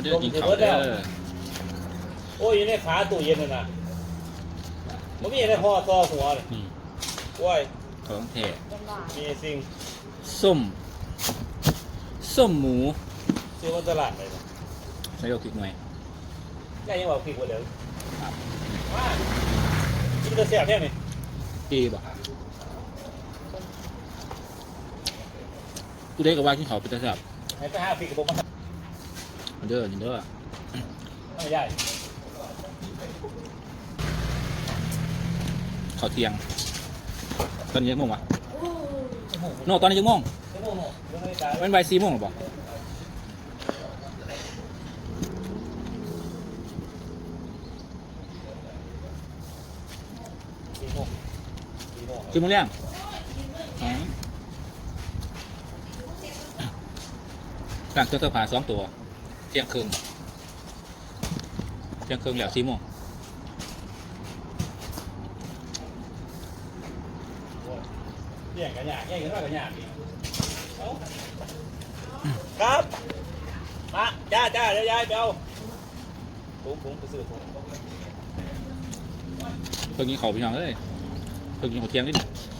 มันจะกินเขาวเด้อโอ้ยอยู่ในขาตู้เย็นน่ะนะมันมีอะไรห่อต่อหัวเลยนี่โอ้ยของแท้มีสิ่งส้ม ส้มหมูซื้อมาตลาดเลยนะใส่ดอกพริกหน่อยย่ายังบอกผิดกว่าเดิมว่ากินกระเสียบแค่ไหนดีบ่กูได้กับว่ากินเขาวเป็นตาสับให้ไปหาผิดกับผมมามา เด้อเด้อไม่ได้ข้าวเที่ยง ตอนนี้ยังโมงวะโน่ตอนนี้ยังโมงชั่วงเรื่องนใบายสี่โมงหรือเปล่าสี่โมงสี่โมงคือมึงเลี้ยงต่างเครื่องเสื้อผ้าสองตัว เที่ยงครึ่งเที่ยงครึ่งแล้วสี่โมงแย่งกันยากแย่งกันว่ากันยากอีกเอ้าครับ มาจ้าจ้าเดี๋ยวยายไปเอาถุงถุงไปซื้อถุงเพิ่งกินเขาวพี่น้องเอ้ยเพิ่งกินข้าวเที่ยงนิดหนึ่งเ